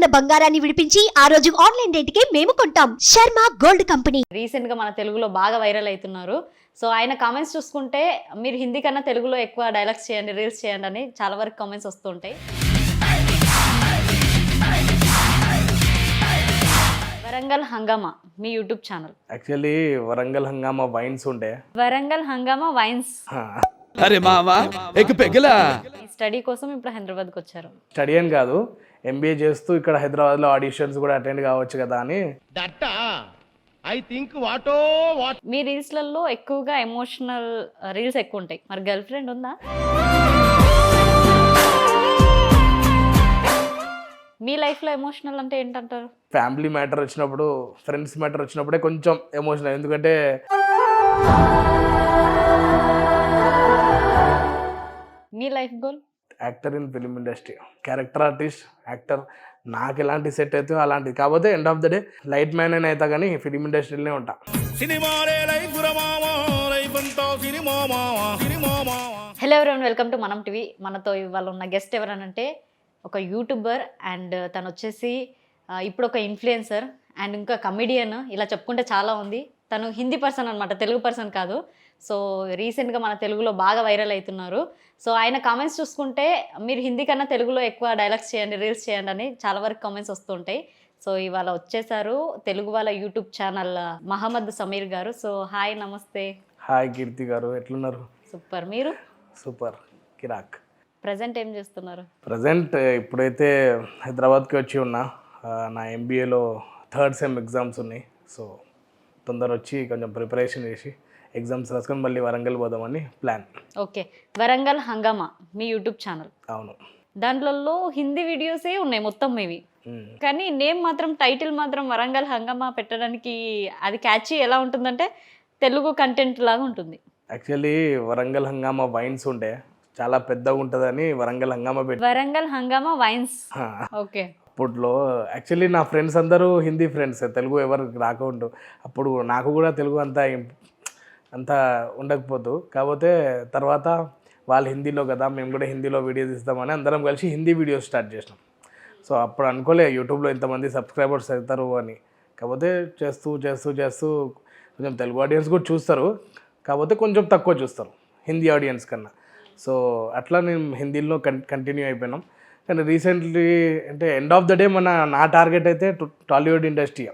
ఉన్న బంగారాన్ని విడిపించి ఆ రోజు ఆన్లైన్ రేటుకే మేము కొంటాం. Sharma gold company. రీసెంట్గా మన తెలుగులో బాగా వైరల్ అవుతున్నారు. సో ఆయన కామెంట్స్ చూసుకుంటే మీరు హిందీ కన్నా తెలుగులో ఎక్కువ డైలాగ్స్ చేయండి రీల్స్ చేయండి అని చాలా వరకు కామెంట్స్ వస్తుంటాయి. వరంగల్ హంగామా మీ YouTube channel actually Warangal Hangama wines ఉండే. వరంగల్ హంగామా వైన్స్. అరే మావా ఎక్ పెగలా? ఈ స్టడీ కోసం ఇప్పుడు హైదరాబాద్కి వచ్చారు. స్టడీ అని కాదు ఎంబీఏ చేస్తూ ఇక్కడ హైదరాబాద్లో ఆడిషన్స్ కూడా అటెండ్ కావచ్చు కదా అని. ఐ థింక్ వాటో వాట్ మీ రీల్స్లలో ఎక్కువగా ఎమోషనల్ రీల్స్ ఎక్కువ ఉంటాయి మరి గర్ల్ ఫ్రెండ్ ఉందా? మీ లైఫ్లో ఎమోషనల్ అంటే ఏంటంటారు? ఫ్యామిలీ మ్యాటర్ వచ్చినప్పుడు ఫ్రెండ్స్ మ్యాటర్ వచ్చినప్పుడే కొంచెం ఎమోషనల్ ఎందుకంటే మీ life goal? Actor in film industry. Character artist actor నాకు ఎలాంటి సెట్ అయితే అలాంటిది. కాకపోతే end of the day light man అని అవుతా కానీ ఫిలిం ఇండస్ట్రీలోనే ఉంటా. హలో ఎవరైనా వెల్కమ్ టు మనం టీవీ మనతో ఇవాళ ఉన్న గెస్ట్ ఎవరనంటే ఒక యూట్యూబర్ అండ్ తను వచ్చేసి ఆ, ఇప్పుడు ఒక ఇన్ఫ్లుయెన్సర్ అండ్ ఇంకా కమిడియన్ ఇలా చెప్పుకుంటే చాలా ఉంది. తను హిందీ పర్సన్ అనమాట తెలుగు పర్సన్ కాదు. సో రీసెంట్గా మన తెలుగులో బాగా వైరల్ అవుతున్నారు సో ఆయన కామెంట్స్ చూసుకుంటే మీరు హిందీ కన్నా తెలుగులో ఎక్కువ డైలాగ్స్ చేయండి రీల్స్ చేయండి అని చాలా వరకు కామెంట్స్ వస్తుంటాయి. సో ఇవాళ వచ్చేసారు తెలుగు వాళ్ళ YouTube channel Mohammed Sameer garu. So hi నమస్తే. హాయ్ కీర్తి గారు ఎట్లున్నారు? సూపర్. మీరు? సూపర్. కిరాక్. ప్రజెంట్ ఏం చేస్తున్నారు? ప్రజెంట్ ఇప్పుడైతే హైదరాబాద్కి వచ్చి ఉన్నా. నా ఎంబీఏలో థర్డ్ సెమ్ ఎగ్జామ్స్ ఉన్నాయి. సో తొందర వచ్చి కొంచెం ప్రిపరేషన్ చేసి ఎగ్జామ్స్ రాసుకొని మళ్ళీ వరంగల్ పోదామని ప్లాన్. ఓకే. వరంగల్ హంగామా మీ యూట్యూబ్ ఛానల్? అవును. దాంట్లో హిందీ వీడియోసే ఉన్నాయి మొత్తం ఇవి. కానీ నేమ్ మాత్రం టైటిల్ మాత్రం వరంగల్ హంగామా పెట్టడానికి అది క్యాచీ ఎలా ఉంటుందంటే తెలుగు కంటెంట్ లాగా ఉంటుంది. యాక్చువల్లీ వరంగల్ హంగామా వైన్స్ ఉండే చాలా పెద్దగా ఉంటుందని వరంగల్ హంగామా పెట్టి వరంగల్ హంగామా వైన్స్. ఓకే. అప్పట్లో యాక్చువల్లీ నా ఫ్రెండ్స్ అందరూ హిందీ ఫ్రెండ్స్ తెలుగు ఎవరు రాకుండా. అప్పుడు నాకు కూడా తెలుగు అంత అంత ఉండకపోదు. కాకపోతే తర్వాత వాళ్ళు హిందీలో కదా మేము కూడా హిందీలో వీడియోస్ ఇస్తామని అందరం కలిసి హిందీ వీడియోస్ స్టార్ట్ చేసినాం. సో అప్పుడు అనుకోలే యూట్యూబ్లో ఇంతమంది సబ్స్క్రైబర్స్ అవుతారు అని. కాకపోతే చేస్తూ చేస్తూ చేస్తూ కొంచెం తెలుగు ఆడియన్స్ కూడా చూస్తారు. కాకపోతే కొంచెం తక్కువ చూస్తారు హిందీ ఆడియన్స్ కన్నా. సో అట్లా నేను హిందీలో కన్ కంటిన్యూ అయిపోయినాం. కానీ రీసెంట్లీ అంటే ఎండ్ ఆఫ్ ద డే మన నా టార్గెట్ అయితే టాలీవుడ్ ఇండస్ట్రీ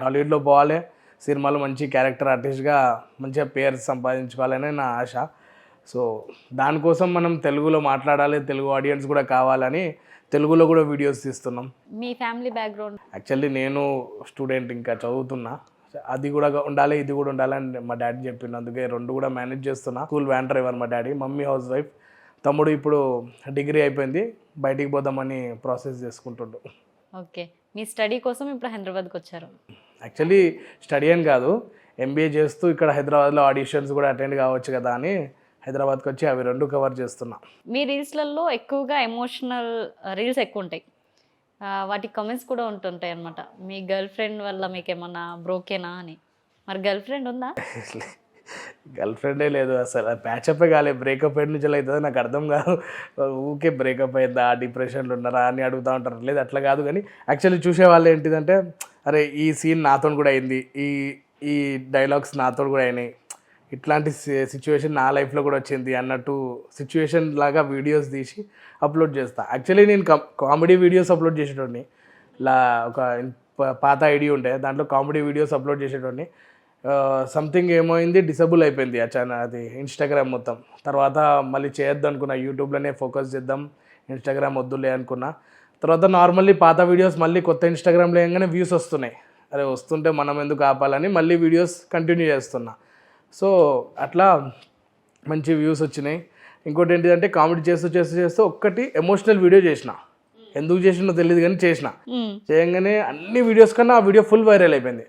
టాలీవుడ్లో పోవాలి సినిమాలో మంచి క్యారెక్టర్ ఆర్టిస్ట్గా మంచిగా పేరు సంపాదించుకోవాలనే నా ఆశ. సో దానికోసం మనం తెలుగులో మాట్లాడాలి తెలుగు ఆడియన్స్ కూడా కావాలని తెలుగులో కూడా వీడియోస్ తీస్తున్నాం. మీ ఫ్యామిలీ బ్యాక్గ్రౌండ్ యాక్చువల్లీ నేను స్టూడెంట్ ఇంకా చదువుతున్నా. అది కూడా ఉండాలి ఇది కూడా ఉండాలి అని మా డాడీ చెప్పిండు. అందుకే రెండు కూడా మేనేజ్ చేస్తున్నా. స్కూల్ వ్యాన్ డ్రైవర్ మా డాడీ మమ్మీ హౌస్ వైఫ్ తమ్ముడు ఇప్పుడు డిగ్రీ అయిపోయింది బయటికి పోదామని ప్రాసెస్ చేసుకుంటుండు. ఓకే మీ స్టడీ కోసం ఇప్పుడు హైదరాబాద్కి వచ్చారు. యాక్చువల్లీ స్టడీ అని కాదు ఎంబీఏ చేస్తూ ఇక్కడ హైదరాబాద్లో ఆడిషన్స్ కూడా అటెండ్ కావచ్చు కదా అని హైదరాబాద్కి వచ్చి అవి రెండు కవర్ చేస్తున్నా. మీ రీల్స్లలో ఎక్కువగా ఎమోషనల్ రీల్స్ ఎక్కువ ఉంటాయి వాటి కమెంట్స్ కూడా ఉంటుంటాయి అనమాట మీ గర్ల్ ఫ్రెండ్ వల్ల మీకు ఏమన్నా బ్రోకేనా అని. మరి గర్ల్ ఫ్రెండ్ ఉందా? గర్ల్ ఫ్రెండే లేదు అసలు. ప్యాచప్ కాలే. బ్రేకప్ ఎన్ని నుంచి అవుతుందో నాకు అర్థం కాదు. ఊకే బ్రేకప్ అయిందా? డిప్రెషన్లో ఉన్నారా? అని అడుగుతూ ఉంటారు. లేదు అట్లా కాదు కానీ యాక్చువల్లీ చూసేవాళ్ళు ఏంటిదంటే అరే ఈ సీన్ నాతో కూడా అయింది. ఈ ఈ డైలాగ్స్ నాతో కూడా అయినాయి. ఇట్లాంటి సిచ్యువేషన్ నా లైఫ్లో కూడా వచ్చింది అన్నట్టు సిచ్యువేషన్ లాగా వీడియోస్ తీసి అప్లోడ్ చేస్తా. యాక్చువల్లీ నేను కామెడీ వీడియోస్ అప్లోడ్ చేసేటోడిని. ఇలా ఒక పాత ఐడి ఉండే. దాంట్లో కామెడీ వీడియోస్ అప్లోడ్ చేసేటోడిని. సంథింగ్ ఏమైంది? డిసబుల్ అయిపోయింది అచాన అది ఇన్స్టాగ్రామ్ మొత్తం. తర్వాత మళ్ళీ చేయొద్దు అనుకున్నా యూట్యూబ్లోనే ఫోకస్ చేద్దాం ఇన్స్టాగ్రామ్ వద్దులే అనుకున్నా. తర్వాత నార్మల్లీ పాత వీడియోస్ మళ్ళీ కొత్త ఇన్స్టాగ్రామ్లో వేయగానే వ్యూస్ వస్తున్నాయి. అరే వస్తుంటే మనం ఎందుకు ఆపాలని మళ్ళీ వీడియోస్ కంటిన్యూ చేస్తున్నా. సో అట్లా మంచి వ్యూస్ వచ్చినాయి. ఇంకోటి ఏంటిదంటే కామెడీ చేస్తూ చేస్తూ చేస్తూ ఒక్కటి ఎమోషనల్ వీడియో చేసిన. ఎందుకు చేసినో తెలియదు కానీ చేసిన. చేయగానే అన్ని వీడియోస్ కన్నా ఆ వీడియో ఫుల్ వైరల్ అయిపోయింది.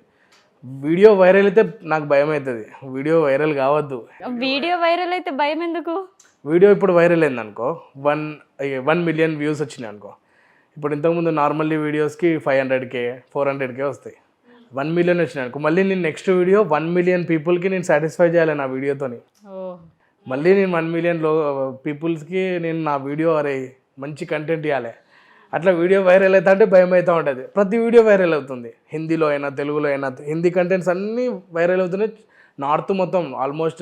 వీడియో వైరల్ అయితే నాకు భయం అవుతుంది. వీడియో వైరల్ కావద్దు. వీడియో వైరల్ అయితే భయం ఎందుకు? వీడియో ఇప్పుడు వైరల్ అయింది అనుకో. వన్ వన్ మిలియన్ వ్యూస్ వచ్చినాయి అనుకో. ఇప్పుడు ఇంతకుముందు నార్మల్లీ వీడియోస్కి ఫైవ్ హండ్రెడ్కే ఫోర్ హండ్రెడ్కే వస్తాయి. వన్ మిలియన్ వచ్చినాయి అనుకో. మళ్ళీ నేను నెక్స్ట్ వీడియో వన్ మిలియన్ పీపుల్కి నేను సాటిస్ఫై చేయాలి నా వీడియోతోని. మళ్ళీ నేను వన్ మిలియన్లో పీపుల్స్కి నేను నా వీడియో అరే మంచి కంటెంట్ ఇవ్వాలి అట్లా వీడియో వైరల్ అవుతా అంటే భయం అవుతూ ఉంటుంది. ప్రతి వీడియో వైరల్ అవుతుంది. హిందీలో అయినా తెలుగులో అయినా హిందీ కంటెంట్స్ అన్నీ వైరల్ అవుతున్నాయి. నార్త్ మొత్తం ఆల్మోస్ట్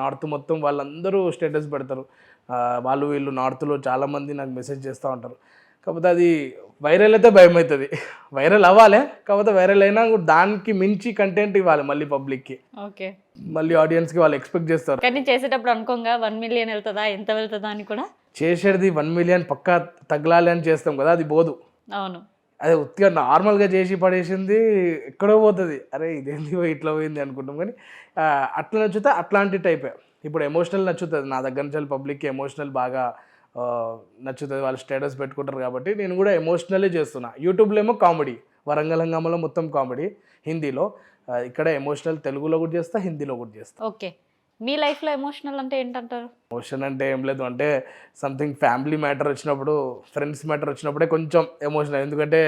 నార్త్ మొత్తం వాళ్ళందరూ స్టేటస్ పెడతారు. వాళ్ళు వీళ్ళు నార్త్లో చాలామంది నాకు మెసేజ్ చేస్తూ ఉంటారు. కాకపోతే అది వైరల్ అయితే భయం అవుతుంది. వైరల్ అవ్వాలి కాకపోతే వైరల్ అయినా దానికి మించి కంటెంట్ ఇవ్వాలి మళ్ళీ పబ్లిక్కి ఓకే. మళ్ళీ ఆడియన్స్కి వాళ్ళు ఎక్స్పెక్ట్ చేస్తారు. కానీ చేసేటప్పుడు అనుకోంగా వన్ మిలియన్ వెళ్తుందా ఎంత వెళ్తుందా అని కూడా? చేసేది వన్ మిలియన్ పక్కా తగలాలి అని చేస్తాం కదా అది పోదు. అవును. అదే ఉత్తిగా నార్మల్గా చేసి పడేసింది ఎక్కడో పోతుంది. అరే ఇదేంది పోయి ఇట్లా పోయింది అనుకుంటాం. కానీ అట్లా నచ్చుతా అట్లాంటి టైపే ఇప్పుడు ఎమోషనల్ నచ్చుతుంది. నా దగ్గర నుంచి పబ్లిక్కి ఎమోషనల్ బాగా నచ్చుతుంది. వాళ్ళు స్టేటస్ పెట్టుకుంటారు కాబట్టి నేను కూడా ఎమోషనలే చేస్తున్నా. యూట్యూబ్లో ఏమో కామెడీ వరంగల్ హంగామలో మొత్తం కామెడీ హిందీలో. ఇక్కడ ఎమోషనల్ తెలుగులో కూడా చేస్తా హిందీలో కూడా చేస్తా. ఓకే. మీ లైఫ్లో ఎమోషనల్ అంటే ఏంటంటారు? ఎమోషన్ అంటే ఏం లేదు. అంటే సంథింగ్ ఫ్యామిలీ మ్యాటర్ వచ్చినప్పుడు ఫ్రెండ్స్ మ్యాటర్ వచ్చినప్పుడే కొంచెం ఎమోషనల్ ఎందుకంటే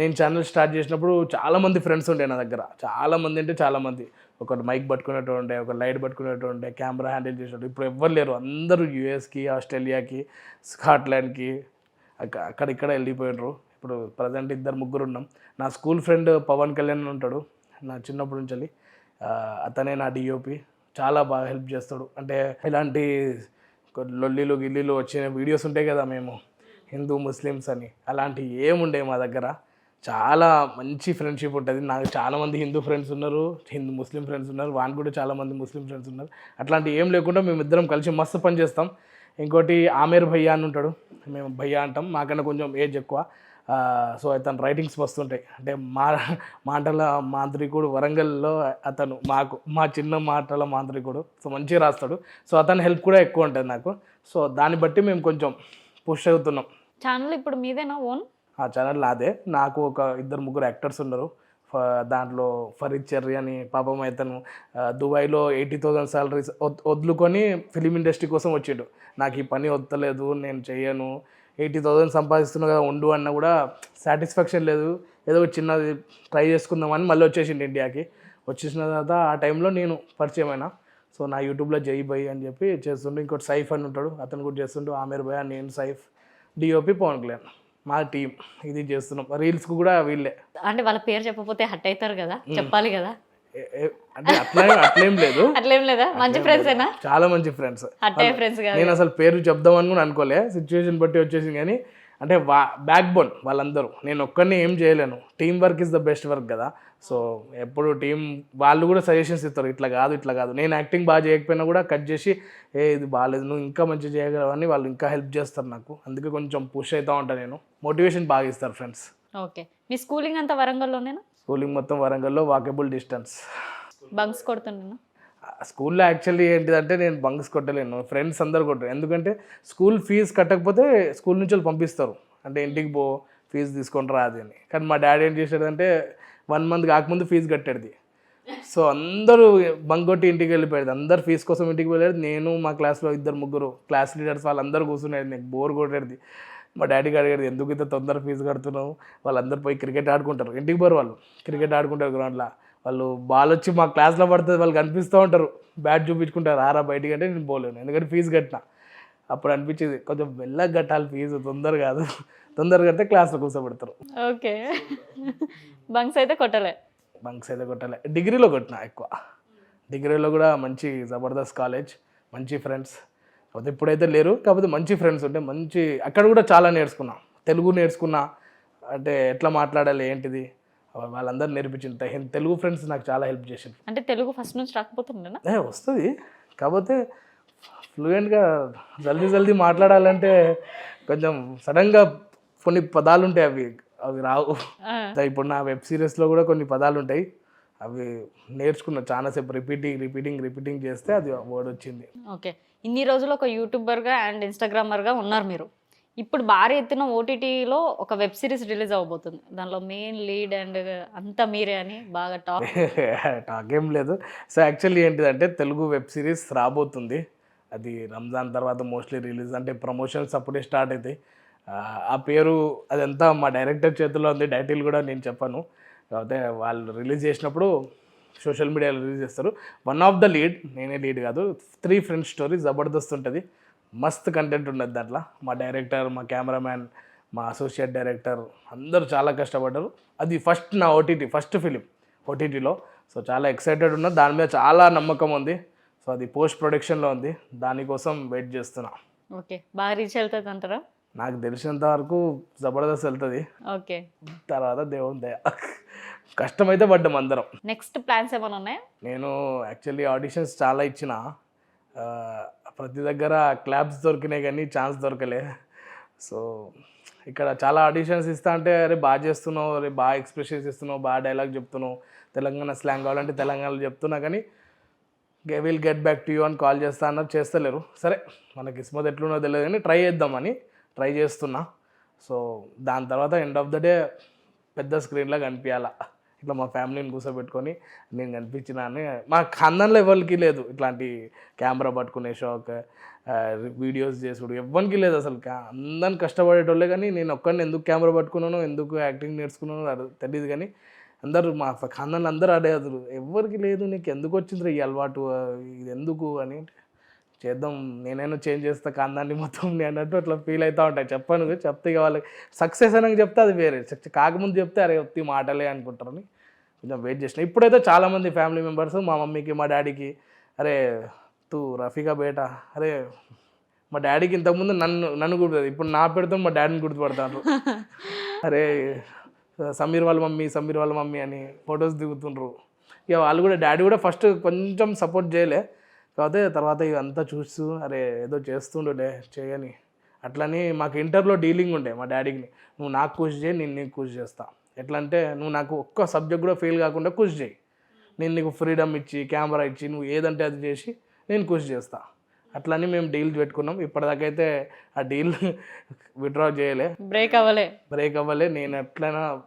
నేను ఛానల్ స్టార్ట్ చేసినప్పుడు చాలామంది ఫ్రెండ్స్ ఉండే నా దగ్గర. చాలామంది అంటే చాలామంది ఒకటి మైక్ పట్టుకునేటో ఉండే ఒక లైట్ పట్టుకునేటో ఉండే కెమెరా హ్యాండిల్ చేసేటప్పుడు ఇప్పుడు ఎవ్వరు లేరు. అందరూ యూఎస్కి ఆస్ట్రేలియాకి స్కాట్లాండ్కి అక్కడ ఇక్కడ వెళ్ళిపోయినారు ఇప్పుడు ప్రజెంట్ ఇద్దరు ముగ్గురు ఉన్నాం. నా స్కూల్ ఫ్రెండ్ పవన్ కళ్యాణ్ ఉంటాడు. నా చిన్నప్పటి నుంచి వెళ్ళి. అతనే నా డిఓపి చాలా బాగా హెల్ప్ చేస్తాడు. అంటే ఇలాంటి లొల్లిలు గిల్లీలు వచ్చిన వీడియోస్ ఉంటాయి కదా మేము హిందూ ముస్లిమ్స్ అని. అలాంటివి ఏముండే మా దగ్గర. చాలా మంచి ఫ్రెండ్షిప్ ఉంటుంది. నాకు చాలామంది హిందూ ఫ్రెండ్స్ ఉన్నారు హిందూ ముస్లిం ఫ్రెండ్స్ ఉన్నారు వానికి కూడా చాలామంది ముస్లిం ఫ్రెండ్స్ ఉన్నారు. అట్లాంటి ఏం లేకుండా మేము ఇద్దరం కలిసి మస్తు పని చేస్తాం. ఇంకోటి ఆమేర్ భయ్యా అని ఉంటాడు. మేము భయ్యా అంటాం. మాకన్నా కొంచెం ఏజ్ ఎక్కువ. సో అతను రైటింగ్స్ వస్తుంటాయి అంటే మా మాటల మాంత్రికుడు వరంగల్లో అతను మాకు మా చిన్న మాటల మాంత్రికుడు. సో మంచిగా రాస్తాడు. సో అతని హెల్ప్ కూడా ఎక్కువ ఉంటుంది నాకు. సో దాన్ని బట్టి మేము కొంచెం పుష్ అవుతున్నాం. ఛానల్ ఇప్పుడు మీదేనా ఓన్ ఆ ఛానల్ నాదే. నాకు ఒక ఇద్దరు ముగ్గురు యాక్టర్స్ ఉన్నారు. ఫ- దాంట్లో ఫరీద్ చెర్రీ అని పాపం అతను దుబాయ్లో ఎయిటీ థౌసండ్ సాలరీస్ వదులుకొని ఫిలిం ఇండస్ట్రీ కోసం వచ్చిండు. నాకు ఈ పని వద్దలేదు నేను చెయ్యను. ఎయిటీ థౌసండ్ సంపాదిస్తున్నా కదా ఉండు అన్న కూడా సాటిస్ఫాక్షన్ లేదు. ఏదో ఒక చిన్నది ట్రై చేసుకుందామని మళ్ళీ వచ్చేసిండు ఇండియాకి. వచ్చేసిన తర్వాత ఆ టైంలో నేను పరిచయం అయినా. సో నా యూట్యూబ్లో జై బై అని చెప్పి చేస్తుండు. ఇంకోటి సైఫ్ అని ఉంటాడు అతను కూడా చేస్తుండు. ఆమీర్ భయ్ నేను సైఫ్ డిఓపి పవన్ కళ్యాణ్ మా టీం ఇది చేస్తున్నాం. రీల్స్కి కూడా వీళ్ళే. అంటే వాళ్ళ పేరు చెప్పకపోతే హట్ అవుతారు కదా చెప్పాలి కదా. అంటే అట్లా అట్లేం లేదు. అట్లేం లేదా? మంచి ఫ్రెండ్స్ ఏనా? చాలా మంచి ఫ్రెండ్స్ అయ్యే ఫ్రెండ్స్ నేను అసలు పేరు చెప్దామని కూడా అనుకోలే. సిచ్యువేషన్ బట్టి వచ్చేసింది కానీ అంటే వా బ్యాక్ బోన్ వాళ్ళందరూ. నేను ఒక్కరిని ఏం చేయలేను. Team work is the best work కదా. సో ఎప్పుడు టీం వాళ్ళు కూడా సజెషన్స్ ఇస్తారు. ఇట్లా కాదు ఇట్లా కాదు. నేను యాక్టింగ్ బాగా చేయకపోయినా కూడా కట్ చేసి ఏ ఇది బాగాలేదు నువ్వు ఇంకా మంచిగా చేయగలవని వాళ్ళు ఇంకా హెల్ప్ చేస్తారు నాకు. అందుకే కొంచెం పుష్ అవుతూ ఉంటాను నేను. మోటివేషన్ బాగా ఇస్తారు ఫ్రెండ్స్ ఓకే మీ స్కూలింగ్ అంతా వరంగల్లోనేనా? స్కూలింగ్ మొత్తం వరంగల్లో వాకబుల్ డిస్టెన్స్. బంక్స్ కొడుతున్నాను స్కూల్లో యాక్చువల్లీ ఏంటిదంటే నేను బంక్స్ కొట్టలేను. ఫ్రెండ్స్ అందరు కొట్టారు. ఎందుకంటే స్కూల్ ఫీజు కట్టకపోతే స్కూల్ నుంచి వాళ్ళు పంపిస్తారు. అంటే ఇంటికి పో ఫీజు తీసుకొని అది అని. కానీ మా డాడీ ఏం చేసాడంటే వన్ మంత్ కాకముందు ఫీజు కట్టాడు సో అందరూ బంగొట్టి కొట్టి ఇంటికి వెళ్ళిపోయారు. అందరు ఫీజు కోసం ఇంటికి వెళ్ళారు. నేను మా క్లాస్లో ఇద్దరు ముగ్గురు క్లాస్ లీడర్స్ వాళ్ళందరూ కూర్చునేది నాకు బోర్ కొట్టేది. మా డాడీకి అడిగారు ఎందుకు ఇంత తొందర ఫీజు కడుతున్నావు? వాళ్ళందరూ పోయి క్రికెట్ ఆడుకుంటారు. ఇంటికి పోరు వాళ్ళు. క్రికెట్ ఆడుకుంటారు గ్రౌండ్లో. వాళ్ళు బాల్ వచ్చి మా క్లాస్లో పడుతుంది వాళ్ళు కనిపిస్తూ ఉంటారు. బ్యాట్ చూపించుకుంటారు. ఆరా బయటికి అంటే నేను పోలేను. ఎందుకంటే ఫీజు కట్టిన. అప్పుడు అనిపించేది కొంచెం మెల్లగా కట్టాలి ఫీజు. తొందర కాదు. తొందరగా కడితే క్లాస్లో కూర్చోబెడతారు. ఓకే. బంక్స్ అయితే కొట్టలే. బంక్స్ అయితే కొట్టాలి. డిగ్రీలో కొట్టిన ఎక్కువ. డిగ్రీలో కూడా మంచి జబర్దస్త్ కాలేజ్ మంచి ఫ్రెండ్స్. కాకపోతే ఇప్పుడైతే లేరు కాకపోతే మంచి ఫ్రెండ్స్ ఉంటే మంచి అక్కడ కూడా చాలా నేర్చుకున్నా. తెలుగు నేర్చుకున్నా. అంటే ఎట్లా మాట్లాడాలి ఏంటిది? వాళ్ళందరూ నేర్పించింది. తెలుగు ఫ్రెండ్స్ నాకు చాలా హెల్ప్ చేసింది అంటే తెలుగు ఫస్ట్ నుంచి రాకపోతుండేనా ఏ వస్తుంది. కాకపోతే ఫ్లూయెంట్గా జల్దీ జల్దీ మాట్లాడాలంటే కొంచెం సడన్గా కొన్ని పదాలు ఉంటాయి అవి. అవి రావు. ఇప్పుడు నా వెబ్ సిరీస్లో కూడా కొన్ని పదాలు ఉంటాయి అవి నేర్చుకున్నా చాలాసేపు రిపీటింగ్ రిపీటింగ్ రిపీటింగ్ చేస్తే అది వర్డ్ వచ్చింది. ఓకే. ఇన్ని రోజులు ఒక యూట్యూబర్గా అండ్ ఇన్స్టాగ్రామర్గా ఉన్నారు మీరు. ఇప్పుడు భారీ ఎత్తున ఓటీటీలో ఒక వెబ్ సిరీస్ రిలీజ్ అవ్వబోతుంది. దానిలో మెయిన్ లీడ్ అండ్ అంతా మీరే అని బాగా టాప్ టాక్ ఏం లేదు. సో యాక్చువల్లీ ఏంటిదంటే తెలుగు వెబ్ సిరీస్ రాబోతుంది. అది రంజాన్ తర్వాత మోస్ట్లీ రిలీజ్ అంటే ప్రమోషన్స్ అప్పుడే స్టార్ట్ అవుతాయి ఆ, పేరు అదంతా మా డైరెక్టర్ చేతిలో ఉంది టైటిల్ కూడా నేను చెప్పాను. కాకపోతే వాళ్ళు రిలీజ్ చేసినప్పుడు సోషల్ మీడియాలో రిలీజ్ చేస్తారు. వన్ ఆఫ్ ద లీడ్ నేనే లీడ్ కాదు త్రీ ఫ్రెండ్స్ స్టోరీ జబర్దస్త్ ఉంటుంది. మస్త్ కంటెంట్ ఉన్నది దాంట్లో. మా డైరెక్టర్ మా కెమెరామ్యాన్ మా అసోసియేట్ డైరెక్టర్ అందరూ చాలా కష్టపడ్డారు. అది ఫస్ట్ నా ఓటీటీ ఫస్ట్ ఫిలిం ఓటీటీలో సో చాలా ఎక్సైటెడ్ ఉన్నా దాని మీద చాలా నమ్మకం ఉంది. సో అది పోస్ట్ ప్రొడక్షన్లో ఉంది. దానికోసం వెయిట్ చేస్తున్నా. ఓకే బాగా రీచ్ అవుతుంది అంటారా నాకు తెలిసినంత వరకు జబర్దస్త్ వెళ్తుంది. ఓకే. తర్వాత దేవుని దయ. కష్టమైతే పడ్డాం అందరం. నెక్స్ట్ ప్లాన్స్ ఏమైనా ఉన్నాయా? నేను యాక్చువల్లీ ఆడిషన్స్ చాలా ఇచ్చిన. ప్రతి దగ్గర క్లాబ్స్ దొరికినాయి కానీ ఛాన్స్ దొరకలే. సో ఇక్కడ చాలా ఆడిషన్స్ ఇస్తా అంటే అరే బాగా చేస్తున్నావు అరే బాగా ఎక్స్ప్రెషన్స్ ఇస్తున్నావు బాగా డైలాగ్ చెప్తున్నావు. తెలంగాణ స్లాంగ్ కావాలంటే తెలంగాణలో చెప్తున్నా కానీ will get back to you అని కాల్ చేస్తా అన్నారు. చేస్తలేరు. సరే మనకి కిస్మత్ ఎట్లున్నో తెలియదు కానీ ట్రై చేద్దామని ట్రై చేస్తున్నా. సో దాని తర్వాత ఎండ్ ఆఫ్ ద డే పెద్ద స్క్రీన్లో కనిపించాలా ఇట్లా మా ఫ్యామిలీని కూర్చోబెట్టుకొని నేను కనిపించిన అని. మా ఖందంలో ఎవరికి లేదు ఇట్లాంటి కెమెరా పట్టుకునే షాక్ వీడియోస్ చేసుడు ఎవ్వరికి లేదు అసలు. అందరిని కష్టపడేటోళ్ళే కానీ నేను ఒక్కడిని ఎందుకు కెమెరా పట్టుకున్నాను ఎందుకు యాక్టింగ్ నేర్చుకున్నాను అది తెలియదు కానీ అందరూ మా ఖందాన్ని అందరూ అడేదారు ఎవరికి లేదు నీకు ఎందుకు వచ్చింది ఈ అలవాటు ఇది ఎందుకు అని. చేద్దాం నేనైనా చేంజ్ చేస్తా కాందాన్ని మొత్తం నేను అన్నట్టు అట్లా ఫీల్ అవుతూ ఉంటాయి. చెప్పాను చెప్తే ఇక వాళ్ళకి సక్సెస్ అని చెప్తే అది వేరే. కాకముందు చెప్తే అరే ఒత్తి మాటలే అనుకుంటారని కొంచెం వెయిట్ చేసిన. ఇప్పుడైతే చాలామంది ఫ్యామిలీ మెంబర్స్ మా మమ్మీకి మా డాడీకి అరే తూ రఫీకా బేట అరే మా డాడీకి ఇంతకుముందు నన్ను నన్ను గుర్తుంది ఇప్పుడు నా పేరుతో మా డాడీని గుర్తుపడతారు అరే సమీర్ వాళ్ళ మమ్మీ సమీర్ వాళ్ళ మమ్మీ అని ఫొటోస్ దిగుతుండ్రు. ఇక వాళ్ళు కూడా డాడీ కూడా ఫస్ట్ కొంచెం సపోర్ట్ చేయలే. కాకపోతే తర్వాత ఇదంతా చూస్తూ అరే ఏదో చేస్తుండే చేయని. అట్లని మాకు ఇంటర్లో డీలింగ్ ఉండే మా డాడీకి. నువ్వు నాకు కృషి చేయి నేను నీకు కృషి చేస్తా. ఎట్లా అంటే నువ్వు నాకు ఒక్క సబ్జెక్ట్ కూడా ఫెయిల్ కాకుండా కృషి చేయి. నేను నీకు ఫ్రీడమ్ ఇచ్చి కెమెరా ఇచ్చి నువ్వు ఏదంటే అది చేసి నేను కృషి చేస్తా. అట్లని మేము డీల్ పెట్టుకున్నాం. ఇప్పటిదాకైతే ఆ డీల్ విత్డ్రా చేయలే. బ్రేక్ అవ్వలే. బ్రేక్ అవ్వలే. నేను ఎట్లయినా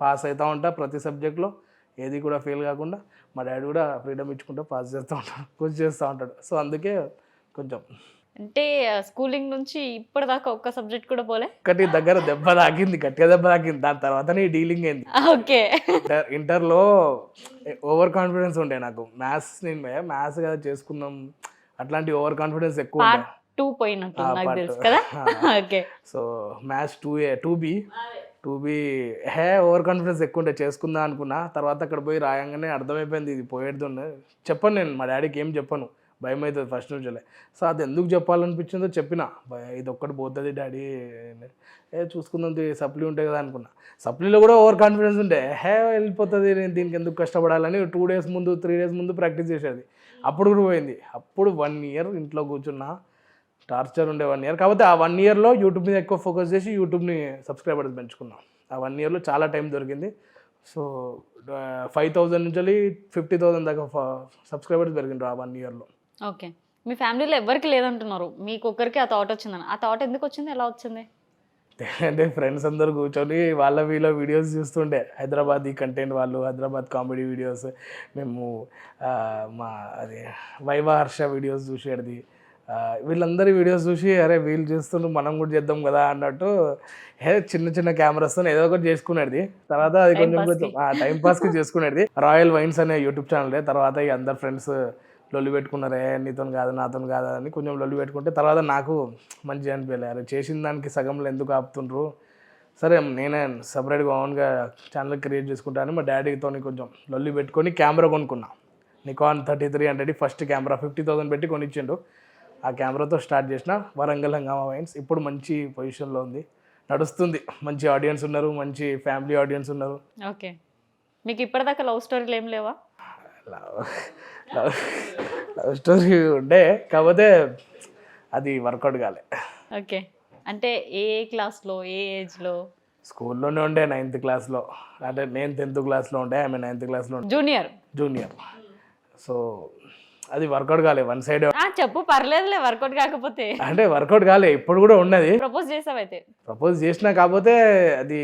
పాస్ అవుతూ ఉంటా ప్రతి సబ్జెక్ట్లో. ఏది కూడా ఫెయిల్ కాకుండా. మా డాడీ కూడా ఫ్రీడమ్ ఇచ్చుకుంటూ పాస్ చేస్తూ ఉంటాడు కృషి చేస్తూ ఉంటాడు. సో అందుకే కొంచెం. అంటే స్కూలింగ్ నుంచి ఇప్పటిదాకా ఒక్క సబ్జెక్ట్ కూడా పోలే? ఒకటి దగ్గర దెబ్బ తాకింది గట్టిగా దెబ్బ తాకింది. దాని తర్వాతనే డీలింగ్ అయింది. ఓకే. ఇంటర్ ఇంటర్లో ఓవర్ కాన్ఫిడెన్స్ ఉండే నాకు. మ్యాథ్స్ నేను మ్యాథ్స్ కదా చేసుకుందాం. అట్లాంటి ఓవర్ కాన్ఫిడెన్స్ ఎక్కువ టూ పోయినట్టు నాకు తెలుసు. కదా. Okay. So maths two A two B two B hey over confidence ఎక్కువ ఉంటే చేసుకుందా అనుకున్నా తర్వాత అక్కడ పోయి రాయంగానే అర్థమైపోయింది ఇది పోయేది చెప్పను నేను మా డాడీకి ఏం చెప్పను భయం అవుతుంది ఫస్ట్ నుంచే సో అది ఎందుకు చెప్పాలనిపించిందో చెప్పిన "భయ, ఇది ఒక్కటి పోతుంది డాడీ ఏ చూసుకుందాం సప్లీ ఉంటాయి కదా అనుకున్నా. సప్లీలో కూడా ఓవర్ కాన్ఫిడెన్స్ ఉండే హే వెళ్ళిపోతుంది నేను దీనికి ఎందుకు కష్టపడాలని టూ డేస్ ముందు త్రీ డేస్ ముందు ప్రాక్టీస్ చేసేది. అప్పుడు కూడా పోయింది. అప్పుడు వన్ ఇయర్ ఇంట్లో కూర్చున్నా టార్చర్ ఉండే వన్ ఇయర్ కాకపోతే ఆ వన్ ఇయర్లో యూట్యూబ్ మీద ఎక్కువ ఫోకస్ చేసి యూట్యూబ్ని సబ్స్క్రైబర్స్ పెంచుకున్నాం. ఆ వన్ ఇయర్లో చాలా టైం దొరికింది. సో ఫైవ్ థౌజండ్ నుంచి ఫిఫ్టీ థౌజండ్ దాకా సబ్స్క్రైబర్స్ పెరిగిండ్రు ఆ వన్ ఇయర్లో ఓకే మీ ఫ్యామిలీలో ఎవరికి లేదంటున్నారు. మీకు ఒక్కరికి ఆ థాట్ వచ్చిందని. ఆ థాట్ ఎందుకు వచ్చింది? ఎలా వచ్చింది? అంటే ఫ్రెండ్స్ అందరూ కూర్చొని వాళ్ళ వీళ్ళ వీడియోస్ చూస్తుండే హైదరాబాద్ ఈ కంటెంట్ వాళ్ళు హైదరాబాద్ కామెడీ వీడియోస్ మేము మా అది వైవా హర్ష వీడియోస్ చూసేది వీళ్ళందరి వీడియోస్ చూసి అరే వీళ్ళు చేస్తుండ్రు మనం కూడా చేద్దాం కదా అన్నట్టు హే చిన్న చిన్న కెమెరాస్తో ఏదో ఒకటి చేసుకునేది. తర్వాత అది కొంచెం కొంచెం టైం పాస్కి చేసుకునేది. రాయల్ వైన్స్ అనే యూట్యూబ్ ఛానల్ తర్వాత ఇక అందరు ఫ్రెండ్స్ లొల్లి పెట్టుకున్నారే నీతో కాదు నాతో కాదు అని కొంచెం లొల్లి పెట్టుకుంటే తర్వాత నాకు మంచిగా అనిపించలే. అరే చేసిన దానికి సగంలో ఎందుకు ఆపుతుండ్రు? సరే నేనే సపరేట్గా ఓన్గా ఛానల్ క్రియేట్ చేసుకుంటాను మా డాడీతో కొంచెం లొల్లి పెట్టుకొని కెమెరా కొనుక్కున్నా. Nikon thirty three hundred first camera fifty thousand పెట్టి కొనిచ్చిండు. ఆ కెమెరాతో స్టార్ట్ చేసిన వరంగల్ హంగామా వైన్స్ ఇప్పుడు మంచి పొజిషన్లో ఉంది. నడుస్తుంది. మంచి ఆడియన్స్ ఉన్నారు మంచి ఫ్యామిలీ ఆడియన్స్ ఉన్నారు. ఓకే. మీకు ఇప్పటిదాకా లవ్ స్టోరీలు ఏం లేవా? లవ్ లవ్ లవ్ స్టోరీ ఉండే కాకపోతే అది వర్కౌట్ కాలే. ఓకే. అంటే ఏ క్లాస్లో ఏ ఏజ్లో? స్కూల్లోనే ఉండే నైన్త్ క్లాస్లో. అంటే నేను టెన్త్ క్లాస్లో ఉండే ఆమె నైన్త్ క్లాస్లో జూనియర్? జూనియర్. సో అది వర్కౌట్ కాలే వన్ సైడ్ చెప్పు పర్లేదులే వర్కౌట్ కాకపోతే. అంటే వర్కౌట్ కాలే ఇప్పుడు కూడా ఉన్నది. ప్రపోజ్ చేసావైతే. ప్రపోజ్ చేసినా కాకపోతే అది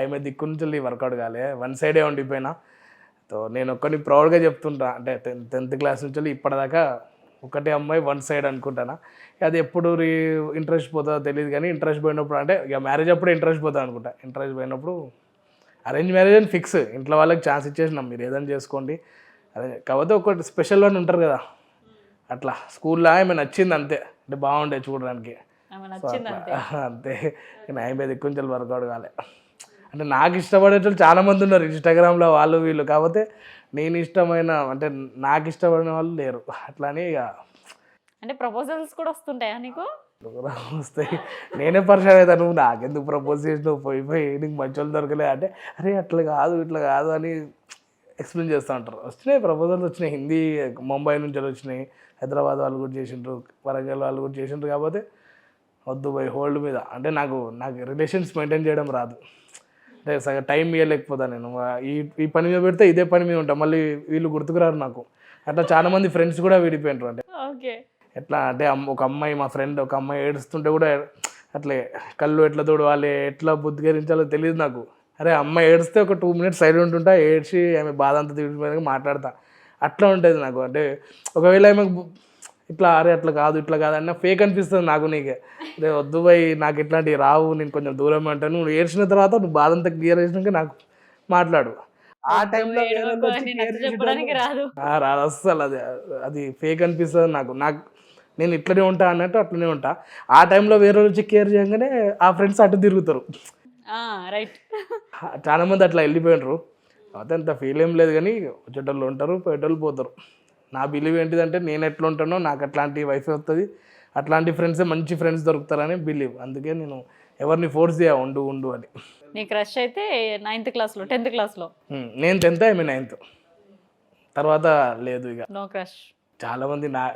ఆమె దిక్కు నుంచి వర్కౌట్ కాలే వన్ సైడే ఉండిపోయినా. సో నేను ఒక్కని ప్రౌడ్గా చెప్తుంటా. అంటే టెన్త్ క్లాస్ నుంచి ఇప్పటిదాకా ఒకటే అమ్మాయి వన్ సైడ్ అనుకుంటానా. అది ఎప్పుడు రీ ఇంట్రెస్ట్ పోతుందో తెలియదు కానీ ఇంట్రెస్ట్ పోయినప్పుడు అంటే ఇక మ్యారేజ్ అప్పుడు ఇంట్రెస్ట్ పోతుంది అనుకుంటా. ఇంట్రెస్ట్ పోయినప్పుడు అరేంజ్ మ్యారేజ్ అని ఫిక్స్ ఇంట్లో వాళ్ళకి ఛాన్స్ ఇచ్చేసినాం మీరు ఏదైనా చేసుకోండి. అదే కాకపోతే ఒకటి స్పెషల్ అని ఉంటారు కదా. అట్లా స్కూల్లో ఆమె నచ్చింది అంతే. అంటే బాగుండే చూడడానికి. ఆమె అంతే. అంతే. నా మీద కొంచెం వర్కౌట్ కాలే అంటే నాకు ఇష్టపడేటోళ్ళు చాలా మంది ఉన్నారు ఇన్స్టాగ్రామ్లో వాళ్ళు వీళ్ళు. కాకపోతే నేను ఇష్టమైన అంటే నాకు ఇష్టపడిన వాళ్ళు లేరు. అట్లానే ఇక అంటే ప్రపోజల్స్ కూడా వస్తుంటాయా నీకు? వస్తాయి. నేనే పరిచయం అవుతాను. నువ్వు నాకెందుకు ప్రపోజ్ చేసినావు? పోయి పోయి నీకు మంచి వాళ్ళు దొరకలే. అంటే అరే అట్లా కాదు ఇట్లా కాదు అని ఎక్స్ప్లెయిన్ చేస్తూ ఉంటారు. వచ్చినాయి ప్రపోజల్స్ వచ్చినాయి. హిందీ ముంబై నుంచి వచ్చినాయి. హైదరాబాద్ వాళ్ళు కూడా చేసిండ్రు. వరంగల్ వాళ్ళు కూడా చేసిండ్రు కాకపోతే వద్దు పోయి హోల్డ్ మీద. అంటే నాకు నాకు రిలేషన్స్ మెయింటైన్ చేయడం రాదు. అంటే సగం టైం ఇవ్వలేకపోతాను నేను. ఈ ఈ పని మీద పెడితే ఇదే పని మీద ఉంటా. మళ్ళీ వీళ్ళు గుర్తుకురారు నాకు. అట్లా చాలా మంది ఫ్రెండ్స్ కూడా విడిపోయినారు అంటే. ఓకే. ఎట్లా అంటే ఒక అమ్మాయి మా ఫ్రెండ్ ఒక అమ్మాయి ఏడుస్తుంటే కూడా అట్లే కళ్ళు ఎట్లా తోడవాలి ఎట్లా బుద్ధిగరించాలో తెలియదు నాకు. అరే అమ్మాయి ఏడిస్తే ఒక టూ మినిట్స్ సైలెంట్ ఉంటా ఏడ్చి ఆమె బాధ అంతా తీర్చిపోయాక మాట్లాడతా. అట్లా ఉంటుంది నాకు. అంటే ఒకవేళ ఆమెకు బు- ఇట్లా అరే అట్లా కాదు ఇట్లా కాదు అన్న ఫేక్ అనిపిస్తుంది నాకు నీకే. అరే వద్దు పోయి నాకు ఇట్లాంటివి రావు నేను కొంచెం దూరం అంటాను నువ్వు ఏడ్చిన తర్వాత నువ్వు బాధ అంతా క్లియర్ చేసినాక నాకు మాట్లాడు. ఆ టైంలో రాదు. అస్సలు అది. అది ఫేక్ అనిపిస్తుంది నాకు. నాకు నేను ఇట్లనే ఉంటా అన్నట్టు అట్లనే ఉంటా. ఆ టైంలో వేరే వచ్చి కేర్ చేయగానే ఆ ఫ్రెండ్స్ అటు తిరుగుతారు. రైట్ చాలా మంది అట్లా వెళ్ళిపోయినారు. అయితే అంత ఫీల్ ఏం లేదు కానీ వచ్చేటోళ్ళు ఉంటారు పోయేటోళ్ళు పోతారు. నా బిలీవ్ ఏంటిదంటే నేను ఎట్లా ఉంటానో నాకు అట్లాంటి వైఫ్ వస్తుంది అట్లాంటి ఫ్రెండ్సే మంచి ఫ్రెండ్స్ దొరుకుతారని బిలీవ్ అందుకే నేను ఎవరిని ఫోర్స్ చేయ ఉండు ఉండు అని. నీ క్రష్ అయితే నైన్త్ క్లాస్లో టెన్త్ క్లాస్లో నేను టెన్త్ ఆమె నైన్త్ తర్వాత లేదు ఇక. నో క్రష్ చాలా మంది నా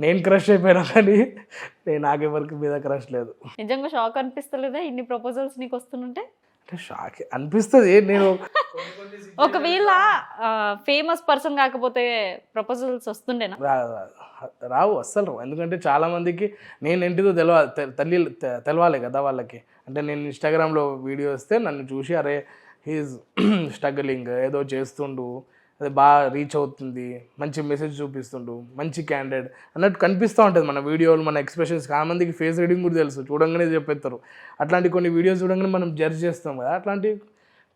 నేను క్రష్ అయిపోయినా కానీ నేను నాకెవరికి మీద క్రష్ లేదు. నిజంగా షాక్ అనిపిస్తలేదా ఇన్ని ప్రపోజల్స్ నీకు వస్తుంటే? అంటే షాక్ అనిపిస్తుంది. నేను ఒకవేళ ఫేమస్ పర్సన్ కాకపోతే ప్రపోజల్స్ వస్తుండేనా? రా- రావు అస్సలు రావు. ఎందుకంటే చాలా మందికి నేను ఏంటిదో తెలవ తె- తల్లి తెలవాలి కదా వాళ్ళకి. అంటే నేను ఇన్స్టాగ్రామ్లో వీడియో వస్తే నన్ను చూసి అరే హీఈస్ స్ట్రగలింగ్ ఏదో చేస్తుండు. అది బాగా రీచ్ అవుతుంది మంచి మెసేజ్ చూపిస్తుండు మంచి క్యాండిడేట్ అన్నట్టు కనిపిస్తూ ఉంటుంది మన వీడియోలు మన ఎక్స్ప్రెషన్స్ చాలా మందికి ఫేస్ రీడింగ్ కూడా తెలుసు చూడంగానే చెప్పేస్తారు అట్లాంటి కొన్ని వీడియోస్ చూడంగానే మనం జడ్జ్ చేస్తాం కదా అట్లాంటి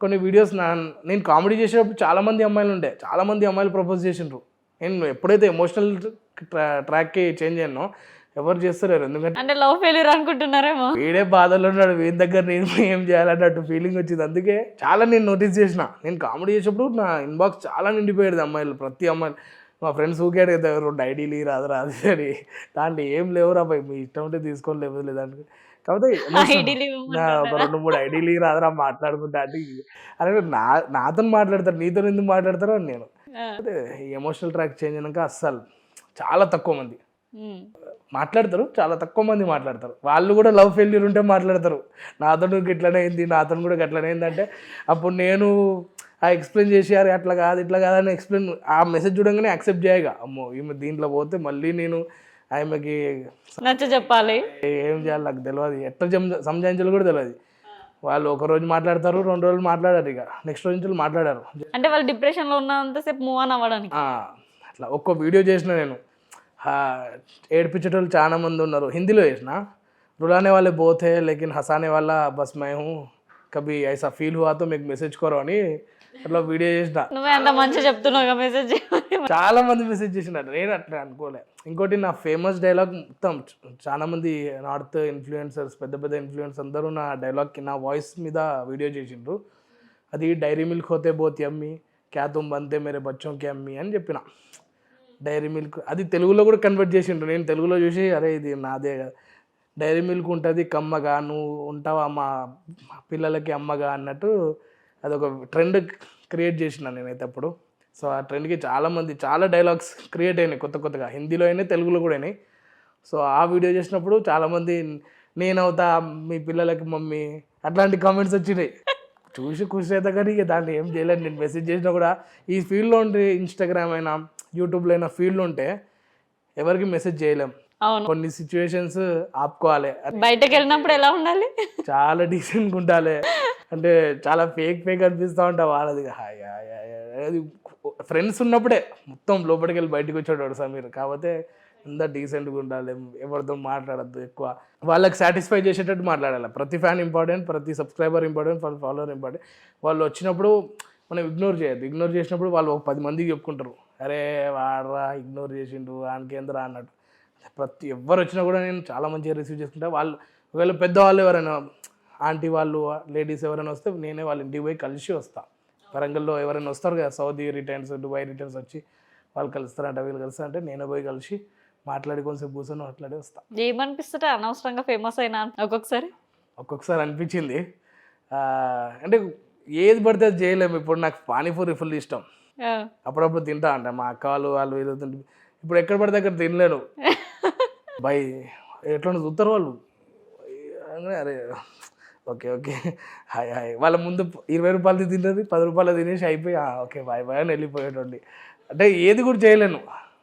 కొన్ని వీడియోస్ నా నేను కామెడీ చేసేటప్పుడు చాలామంది అమ్మాయిలు ఉండే చాలామంది అమ్మాయిలు ప్రపోజ్ చేసిండ్రు. నేను ఎప్పుడైతే ఎమోషనల్ ట్రాక్కి చేంజ్ అయ్యానో ఎవరు చేస్తలేరు ఎందుకంటే అంటే లవ్ ఫెయిల్యూర్ అనుకుంటున్నారేమో. వీడే బాధలో ఉన్నాడు వీడి దగ్గర నేను ఏం చేయాలన్నట్టు ఫీలింగ్ వచ్చింది. అందుకే చాలా నేను నోటీస్ చేసిన. నేను కామెడీ చేసేప్పుడు నా ఇన్బాక్స్ చాలా నిండిపోయేది అమ్మాయిలు ప్రతి అమ్మాయిలు. మా ఫ్రెండ్స్ ఊగాడు కదా రెండు ఐడీలు రాదు రాదు అని. దాంట్లో ఏం లేవురా భయ్ మీ ఇష్టం ఉంటే తీసుకొని లేవు లేదంటే కాకపోతే ఒక రెండు మూడు ఐడీలు రాదురా మాట్లాడుకుంటా అంటే అరే నా నాతో మాట్లాడతారు నీతో ఎందుకు మాట్లాడతారు అని నేను. ఎమోషనల్ ట్రాక్ చేంజ్ అయినాక అస్సలు చాలా తక్కువ మంది. మాట్లాడతారు చాలా తక్కువ మంది మాట్లాడతారు. వాళ్ళు కూడా లవ్ ఫెయిల్యూర్ ఉంటే మాట్లాడతారు. నాతో ఇట్లనే అయింది నాతో కూడా గట్లనే అయింది అంటే అప్పుడు నేను ఆ ఎక్స్ప్లెయిన్ చేసి అరే అట్లా కాదు ఇట్లా కాదని ఎక్స్ప్లెయిన్ ఆ మెసేజ్ చూడంగానే యాక్సెప్ట్ చేయగా అమ్మో ఈమె దీంట్లో పోతే మళ్ళీ నేను ఆమెకి నచ్చ చెప్పాలి. ఏం చేయాలి నాకు తెలియదు ఎట్లా సంజాయించాలో కూడా తెలియదు వాళ్ళు ఒక రోజు మాట్లాడతారు రెండు రోజులు మాట్లాడారు ఇక. నెక్స్ట్ రోజు నుంచి మాట్లాడారు. అంటే వాళ్ళు డిప్రెషన్లో ఉన్నంతసేపు మూవ్ ఆన్ అవ్వడానికి. అట్లా ఒక్క వీడియో చేసిన నేను. ఏడిపించేటోళ్ళు చాలా మంది ఉన్నారు. హిందీలో వేసిన రులానే వాళ్ళే బోతే లేకిన్ హసానే వాళ్ళ బస్ మై హూ కభీ ఐసా ఫీల్ హువాతో మీకు మెసేజ్ కోరు అని అట్లా వీడియో చేసిన. మంచిగా మెసేజ్ చాలా మంది మెసేజ్ చేసినారు. నేను అట్లా అనుకోలే. ఇంకోటి నా ఫేమస్ డైలాగ్ మొత్తం చాలా మంది నార్త్ ఇన్ఫ్లుయెన్సర్స్ పెద్ద పెద్ద ఇన్ఫ్లుయెన్స్ అందరూ నా డైలాగ్కి నా వాయిస్ మీద వీడియో చేసిండ్రు. అది డైరీ మిల్క్ హోతే బోతి అమ్మి క్యా తుమ్ బంతే మేరే బచ్చోకి అమ్మి అని చెప్పిన. డైరీ మిల్క్ అది తెలుగులో కూడా కన్వర్ట్ చేసిండ్రు. నేను తెలుగులో చూసి అరే ఇది నాదే కదా. డైరీ మిల్క్ ఉంటుంది కమ్మగా నువ్వు ఉంటావా మా పిల్లలకి అమ్మగా అన్నట్టు అదొక ట్రెండ్ క్రియేట్ చేసిన నేనైతే అప్పుడు. సో ఆ ట్రెండ్కి చాలామంది చాలా డైలాగ్స్ క్రియేట్ అయినాయి కొత్త కొత్తగా. హిందీలో అయినాయి తెలుగులో కూడా అయినాయి. సో ఆ వీడియో చేసినప్పుడు చాలామంది నేనవుతా మీ పిల్లలకి మమ్మీ అట్లాంటి కామెంట్స్ వచ్చినాయి. చూసి ఖుషి అయితే కానీ ఇక దాన్ని ఏం చేయలేదు నేను మెసేజ్ చేసినా కూడా ఈ ఫీల్డ్లో ఉండే ఇన్స్టాగ్రామ్ అయినా యూట్యూబ్లో అయినా ఫీల్డ్ ఉంటే ఎవరికి మెసేజ్ చేయలేం. అవును. కొన్ని సిచ్యువేషన్స్ ఆపుకోవాలి. బయటకు వెళ్ళినప్పుడు ఎలా ఉండాలి? చాలా డీసెంట్గా ఉండాలి. అంటే చాలా ఫేక్ ఫేక్ అనిపిస్తూ ఉంటా వాళ్ళది. హాయ్. అది ఫ్రెండ్స్ ఉన్నప్పుడే మొత్తం లోపలికి వెళ్ళి బయటకు వచ్చాడు సమీర్. కాకపోతే అంతా డీసెంట్గా ఉండాలి ఎవరితో మాట్లాడద్దు ఎక్కువ. వాళ్ళకి సాటిస్ఫై చేసేటట్టు మాట్లాడాలి. ప్రతి ఫ్యాన్ ఇంపార్టెంట్ ప్రతి సబ్స్క్రైబర్ ఇంపార్టెంట్ ప్రతి ఫాలోవర్ ఇంపార్టెంట్ వాళ్ళు వచ్చినప్పుడు మనం ఇగ్నోర్ చేయొద్దు. ఇగ్నోర్ చేసినప్పుడు వాళ్ళు ఒక పది మందికి చెప్పుకుంటారు. అరే వాడరా ఇగ్నోర్ చేసిండు వానికేంద్రా అన్నట్టు. ప్రతి ఎవరు వచ్చినా కూడా నేను చాలా మంచిగా రిసీవ్ చేసుకుంటా. వాళ్ళు ఒకవేళ పెద్దవాళ్ళు ఎవరైనా ఆంటీ వాళ్ళు లేడీస్ ఎవరైనా వస్తే నేనే వాళ్ళ ఇంటికి పోయి కలిసి వస్తా. వరంగల్లో ఎవరైనా వస్తారు కదా సౌదీ రిటర్న్స్ దుబాయ్ రిటర్న్స్ వచ్చి వాళ్ళు కలుస్తారంట వీళ్ళు కలుస్తారంటే నేనే పోయి కలిసి మాట్లాడి కొంచెంసేపు కూర్చొని మాట్లాడి వస్తా. ఏమనిపిస్తుంటే అనవసరంగా ఫేమస్ అయినా ఒక్కొక్కసారి? ఒక్కొక్కసారి అనిపించింది. అంటే ఏది పడితే అది చేయలేము. ఇప్పుడు నాకు పానీపూరి ఫుల్ ఇష్టం. అప్పుడప్పుడు తింటా అంట. మా అక్క వాళ్ళు వాళ్ళు వీళ్ళు తింటే ఇప్పుడు ఎక్కడ పడితే అక్కడ తినలేను. బై ఎట్లా చూస్తారు వాళ్ళు? అరే ఓకే ఓకే. Hi hi. వాళ్ళ ముందు ఇరవై రూపాయలది తింటుంది పది రూపాయలు తినేసి అయిపోయి "ఆ, ఓకే బాయ్ బాయ్ అని వెళ్ళిపోయేటండి అంటే ఏది కూడా చేయలేను.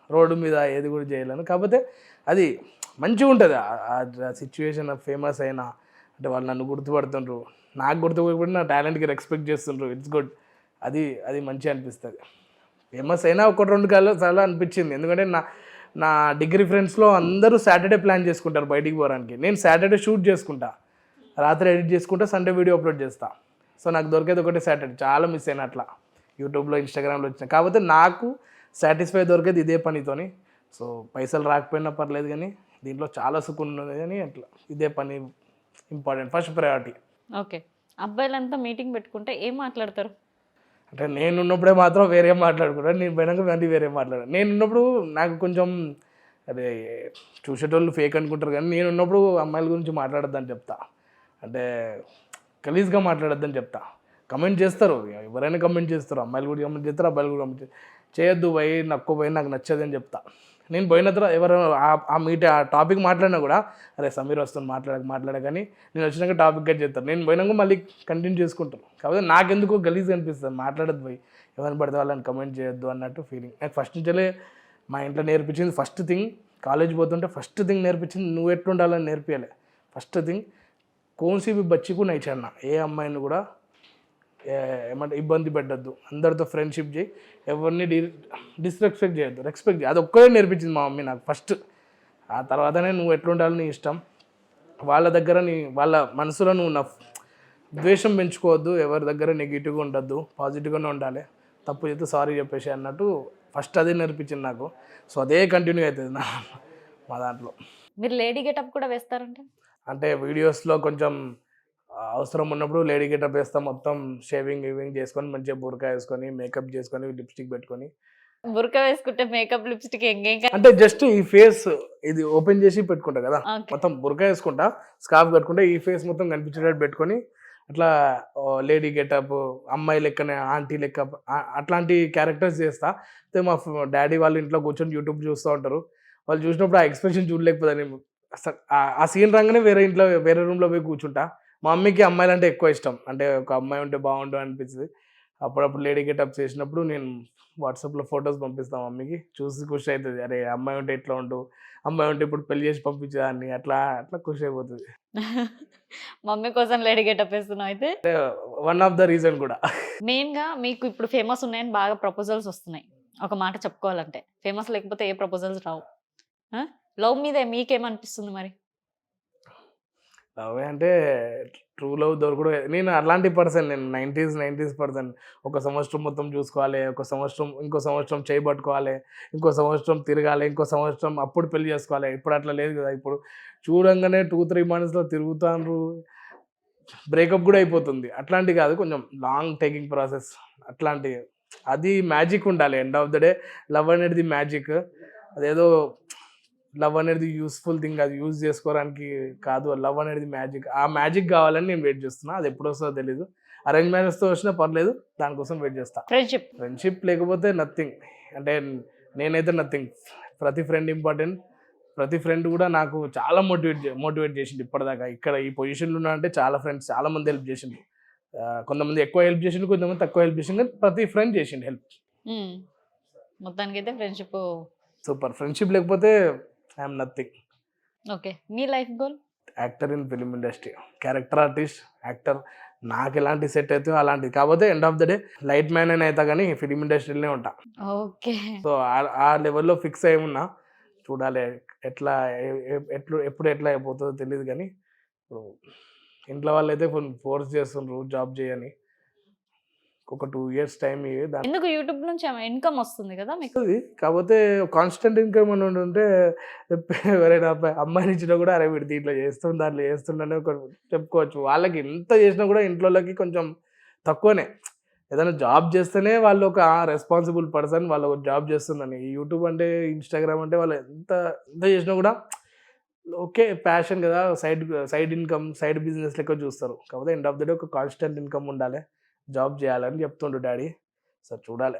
రోడ్డు మీద ఏది కూడా చేయలేను. కాకపోతే అది మంచిగా ఉంటుంది ఆ సిచ్యువేషన్ ఫేమస్ అయినా అంటే వాళ్ళు నన్ను గుర్తుపడుతుండ్రు. నాకు గుర్తుపడి నా టాలెంట్కి రెస్పెక్ట్ చేస్తుండ్రు. ఇట్స్ గుడ్ అది అది మంచిగా అనిపిస్తుంది. ఫేమస్ అయినా ఒకటి రెండు కాలు చాలా అనిపించింది. ఎందుకంటే నా నా డిగ్రీ ఫ్రెండ్స్లో అందరూ సాటర్డే ప్లాన్ చేసుకుంటారు బయటికి పోవడానికి. నేను సాటర్డే షూట్ చేసుకుంటా. రాత్రి ఎడిట్ చేసుకుంటా సండే వీడియో అప్లోడ్ చేస్తా. సో నాకు దొరికేది ఒకటే సాటర్డే చాలా మిస్ అయిన అట్లా. యూట్యూబ్లో ఇన్స్టాగ్రామ్లో వచ్చిన. కాకపోతే నాకు సాటిస్ఫై దొరికేది ఇదే పనితోని. సో పైసలు రాకపోయినా పర్లేదు కానీ దీంట్లో చాలా సుఖం ఉన్నది కానీ అట్లా. ఇదే పని important. First priority okay. అబ్బాయిలంతా meeting పెట్టుకుంటే ఏం మాట్లాడతారు? అంటే నేను ఉన్నప్పుడే మాత్రం వేరే మాట్లాడుకుంటాను నేను పోయినాక మళ్ళీ వేరే మాట్లాడాను. నేను ఉన్నప్పుడు నాకు కొంచెం అదే చూసేటోళ్ళు ఫేక్ అనుకుంటారు కానీ నేను ఉన్నప్పుడు అమ్మాయిల గురించి మాట్లాడొద్దని చెప్తా. అంటే గలీజ్గా మాట్లాడొద్దని చెప్తా. కమెంట్ చేస్తారు. ఎవరైనా కమెంట్ చేస్తారు. అమ్మాయిలు కూడా కమెంట్ చేస్తారు అబ్బాయిలు కూడా కమెంట్ చేస్తారు చేయొద్దు పోయి నక్కువ పోయి నాకు నచ్చదని చెప్తా. నేను పోయిన తర్వాత ఎవరు ఆ- ఆ మీట్ ఆ టాపిక్ మాట్లాడినా కూడా అరే సమీర్ వస్తుంది మాట్లాడక మాట్లాడకని నేను వచ్చినాక టాపిక్ కట్ చేస్తాను నేను పోయినాక మళ్ళీ కంటిన్యూ చేసుకుంటాను. కాకపోతే నాకెందుకో గలీజ్ అనిపిస్తుంది మాట్లాడద్దు పోయి. ఎవరిని పడితే వాళ్ళని కమెంట్ చేయొద్దు అన్నట్టు ఫీలింగ్ నాకు ఫస్ట్ నుంచే మా ఇంట్లో నేర్పించింది ఫస్ట్ థింగ్ కాలేజ్ పోతుంటే ఫస్ట్ థింగ్ నేర్పించింది నువ్వు ఎట్లుండాలని నేర్పించలే ఫస్ట్ థింగ్ కోన్సీ బి బచ్చికు నైచన్న ఏ అమ్మాయిని కూడా ఏమంటే ఇబ్బంది పెట్టద్దు. అందరితో ఫ్రెండ్షిప్ చేయి. ఎవరిని డి డిస్రెస్పెక్ట్ చేయొద్దు. రెస్పెక్ట్ చేయి. అది ఒక్కడే నేర్పించింది మా మమ్మీ నాకు ఫస్ట్ ఆ తర్వాతనే నువ్వు ఎట్లుండాలి నీ ఇష్టం. వాళ్ళ దగ్గర నీ వాళ్ళ మనసులో నువ్వు నా ద్వేషం పెంచుకోవద్దు. ఎవరి దగ్గర నెగిటివ్గా ఉండద్దు. పాజిటివ్గానే ఉండాలి. తప్పు చేస్తే సారీ చెప్పేసి అన్నట్టు ఫస్ట్ అదే నేర్పించింది నాకు. సో అదే కంటిన్యూ అవుతుంది నా మా దాంట్లో. మీరు లేడీ గెటప్ కూడా వేస్తారంటే అంటే వీడియోస్లో కొంచెం అవసరం ఉన్నప్పుడు లేడీ గెటప్ వేస్తాం. మొత్తం షేవింగ్ గివింగ్ చేసుకొని మంచిగా బురకా వేసుకొని మేకప్ చేసుకొని లిప్స్టిక్ పెట్టుకొని. బురక వేసుకుంటే మేకప్ లిప్స్టిక్ ఎంగేం అంటే జస్ట్ ఈ ఫేస్ ఇది ఓపెన్ చేసి పెట్టుకుంటా కదా. మొత్తం బురకా వేసుకుంటా స్కార్ఫ్ కట్టుకుంటా ఈ ఫేస్ మొత్తం కనిపించేటట్టు పెట్టుకొని అట్లా లేడీ గెటప్ అమ్మాయి లెక్కనే ఆంటీ లెక్క అట్లాంటి క్యారెక్టర్స్ చేస్తా. అయితే మా డాడీ వాళ్ళు ఇంట్లో కూర్చొని యూట్యూబ్ చూస్తూ ఉంటారు. వాళ్ళు చూసినప్పుడు ఆ ఎక్స్ప్రెషన్ చూడలేకపోతే ఆ సీన్ రాగానే వేరే ఇంట్లో వేరే రూమ్లో పోయి కూర్చుంటా. మా మమ్మీకి అమ్మాయిలు అంటే ఎక్కువ ఇష్టం. అంటే ఒక అమ్మాయి ఉంటే బాగుండు అనిపించింది అప్పుడప్పుడు లేడీ గెటప్ చేసినప్పుడు నేను వాట్సాప్లో ఫొటోస్ పంపిస్తాను మమ్మీకి. చూసి ఖుషి అవుతుంది అరే అమ్మాయి ఉంటే ఇట్లా ఉండు? అమ్మాయి ఉంటే ఇప్పుడు పెళ్ళి చేసి పంపించేదాన్ని. అట్లా అట్లా ఖుషి అయిపోతుంది. మమ్మీ కోసం లేడీ గెటప్ వేస్తున్నావు అయితే? వన్ ఆఫ్ ద రీజన్ కూడా. మెయిన్గా మీకు ఇప్పుడు ఫేమస్ ఉన్నాయని బాగా ప్రపోజల్స్ వస్తున్నాయి. ఒక మాట చెప్పుకోవాలంటే. ఫేమస్ లేకపోతే ఏ ప్రపోజల్స్ రావు. లవ్ మీద మీకేమనిపిస్తుంది మరి? లవ్ అంటే ట్రూ లవ్ దొరకడం. నేను అలాంటి పర్సన్ నేను నైంటీస్ నైంటీస్ పర్సన్. ఒక సంవత్సరం మొత్తం చూసుకోవాలి ఒక సంవత్సరం ఇంకో సంవత్సరం చేయబట్టుకోవాలి ఇంకో సంవత్సరం తిరగాలి ఇంకో సంవత్సరం అప్పుడు పెళ్ళి చేసుకోవాలి. ఇప్పుడు అట్లా లేదు కదా. ఇప్పుడు చూడంగానే టూ త్రీ మంత్స్లో తిరుగుతాను బ్రేకప్ కూడా అయిపోతుంది. అట్లాంటి కాదు కొంచెం లాంగ్ టేకింగ్ ప్రాసెస్ అట్లాంటి అది మ్యాజిక్ ఉండాలి. End of the day love అనేది మ్యాజిక్ అదేదో లవ్ అనేది యూస్ఫుల్ థింగ్ అది యూజ్ చేసుకోవడానికి కాదు. లవ్ అనేది మ్యాజిక్ ఆ మ్యాజిక్ కావాలని నేను వెయిట్ చేస్తున్నా. అది ఎప్పుడు వస్తుందో తెలీదు. అరేంజ్ మ్యారేజ్తో వచ్చినా పర్లేదు. దానికోసం వెయిట్ చేస్తా. ఫ్రెండ్షిప్ ఫ్రెండ్షిప్ లేకపోతే నథింగ్ అంటే నేనైతే నథింగ్ ప్రతి ఫ్రెండ్ ఇంపార్టెంట్ ప్రతి ఫ్రెండ్ కూడా నాకు చాలా మోటివేట్ మోటివేట్ చేసింది ఇప్పటిదాకా. ఇక్కడ ఈ పొజిషన్లో ఉన్నా అంటే చాలా ఫ్రెండ్స్ చాలా మంది హెల్ప్ చేసిండు. ఆ, కొంతమంది ఎక్కువ హెల్ప్ చేసిండు కొంతమంది తక్కువ హెల్ప్ చేసిండు. ప్రతి ఫ్రెండ్ చేసిండు హెల్ప్ మొత్తానికి అయితే ఫ్రెండ్షిప్ సూపర్ ఫ్రెండ్షిప్ లేకపోతే I'm nothing okay me life goal actor in film industry character artist actor నాకు ఎలాంటి సెట్ అయితే అలాంటిది. కాకపోతే end of the day light man అని అవుతా కానీ ఫిలిం ఇండస్ట్రీలోనే ఉంటా. ఓకే సో ఆ- లెవెల్లో ఫిక్స్ అయి ఉన్నా చూడాలి ఎట్లా ఎట్లు ఎప్పుడు ఎట్లా అయిపోతుందో తెలియదు కానీ ఇప్పుడు ఇంట్లో వాళ్ళు అయితే ఫోర్స్ చేస్తుండ్రు జాబ్ చేయని. ఒక టూ ఇయర్స్ టైం ఎందుకు యూట్యూబ్ నుంచి ఇన్కమ్ వస్తుంది కదా మీకు? కాకపోతే కాన్స్టెంట్ ఇన్కమ్ అని ఉంటే ఎవరైనా అబ్బాయి అమ్మాయిని ఇచ్చినా కూడా అరే వీడు దీంట్లో చేస్తుండ దాంట్లో చేస్తుండని ఒక చెప్పుకోవచ్చు. వాళ్ళకి ఎంత చేసినా కూడా ఇంట్లోకి కొంచెం తక్కువనే. ఏదైనా జాబ్ చేస్తేనే వాళ్ళు ఒక రెస్పాన్సిబుల్ పర్సన్ వాళ్ళు ఒక జాబ్ చేస్తుందని. యూట్యూబ్ అంటే ఇన్స్టాగ్రామ్ అంటే వాళ్ళు ఎంత ఎంత చేసినా కూడా ఓకే ప్యాషన్ కదా. Side side income side business లెక్క చూస్తారు. కాకపోతే ఎండ్ ఆఫ్ ద డే ఒక కాన్స్టెంట్ ఇన్కమ్ ఉండాలి. జాబ్ చేయాలని చెప్తుండు డాడీ. సార్ చూడాలి.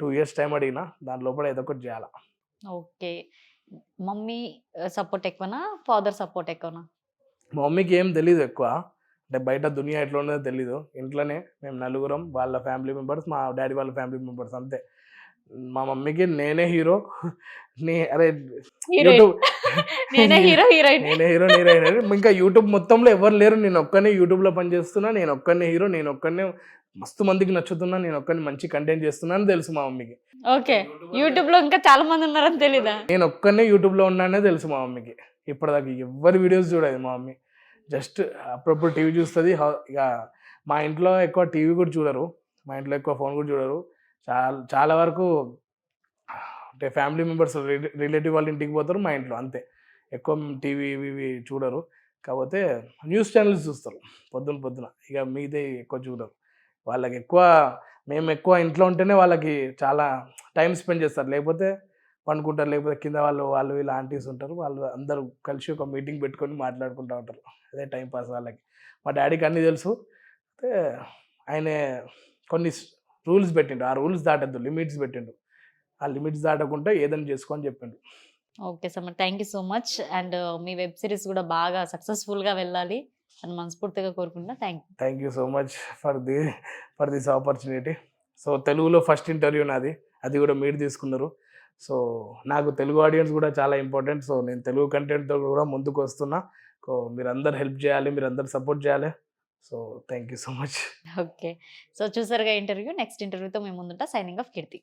టూ ఇయర్స్ టైం అడిగినా దాని లోపల ఏదో ఒకటి చేయాలి. ఓకే. మమ్మీ సపోర్ట్ ఎక్కువనా? ఫాదర్ సపోర్ట్ ఎక్కువనా? మమ్మీకి ఏం తెలీదు ఎక్కువ. అంటే బయట దునియా ఎట్లా ఉన్నదో తెలీదు. ఇంట్లోనే మేము నలుగురం వాళ్ళ ఫ్యామిలీ మెంబర్స్ మా డాడీ వాళ్ళ ఫ్యామిలీ మెంబర్స్ అంతే. మా మమ్మీకి నేనే హీరో. నీ అరే యూట్యూబ్. నేనే హీరో హీరోయిన్. నేనే హీరో హీరోయిన్. ఇంకా యూట్యూబ్ మొత్తంలో ఎవరు లేరు. నేను ఒక్కనే యూట్యూబ్లో పనిచేస్తున్నా నేను ఒక్కనే హీరో నేను ఒక్కనే మస్తు మందికి నచ్చుతున్నా నేను ఒక్కని మంచి కంటెంట్ చేస్తున్నా అని తెలుసు మా మమ్మీకి. ఓకే. యూట్యూబ్లో ఇంకా చాలా మంది ఉన్నారని తెలీదా? నేను ఒక్కనే యూట్యూబ్లో ఉన్నానే తెలుసు మా మమ్మీకి. ఇప్పటిదాకా ఎవరి వీడియోస్ చూడదు మా మమ్మీ. జస్ట్ అప్పుడప్పుడు టీవీ చూస్తుంది. ఇక మా ఇంట్లో ఎక్కువ టీవీ కూడా చూడరు. మా ఇంట్లో ఎక్కువ ఫోన్ కూడా చూడరు. చాలా చాలా వరకు అంటే ఫ్యామిలీ మెంబర్స్ రిలేటివ్ వాళ్ళ ఇంటికి పోతారు మా ఇంట్లో అంతే. ఎక్కువ టీవీ ఇవి ఇవి చూడరు. కాకపోతే న్యూస్ ఛానల్స్ చూస్తారు. పొద్దున పొద్దున ఇక మీదే ఎక్కువ చూడరు. వాళ్ళకి ఎక్కువ మేము ఎక్కువ ఇంట్లో ఉంటేనే వాళ్ళకి చాలా టైం స్పెండ్ చేస్తారు. లేకపోతే పండుకుంటారు. లేకపోతే కింద వాళ్ళు వాళ్ళు వీళ్ళు ఆంటీస్ ఉంటారు. వాళ్ళు అందరూ కలిసి ఒక మీటింగ్ పెట్టుకొని మాట్లాడుకుంటూ ఉంటారు. అదే టైం పాస్ వాళ్ళకి. మా డాడీకి అన్నీ తెలుసు. అయితే ఆయన కొన్ని రూల్స్ పెట్టిండు. ఆ రూల్స్ దాటద్దు. లిమిట్స్ పెట్టిండు. ఆ లిమిట్స్ దాటకుండా ఏదైనా చేసుకో అని చెప్పిండు. Okay sir. Thank you so much. And me web series కూడా బాగా సక్సెస్ఫుల్గా వెళ్ళాలి అని మనస్ఫూర్తిగా కోరుకుంటున్నా. Thank thank you so much for the for this opportunity. So తెలుగులో ఫస్ట్ ఇంటర్వ్యూ నాది. అది కూడా మీరు తీసుకున్నారు. సో నాకు తెలుగు ఆడియన్స్ కూడా చాలా ఇంపార్టెంట్. సో నేను తెలుగు కంటెంట్తో కూడా ముందుకు వస్తున్నా. సో మీరందరు హెల్ప్ చేయాలి. మీరందరు సపోర్ట్ చేయాలి. So thank you so much. Okay. So చూసారుగా ఇంటర్వ్యూ నెక్స్ట్ ఇంటర్వ్యూతో మేము ముందుంటా సైనింగ్ ఆఫ్ కీర్తి.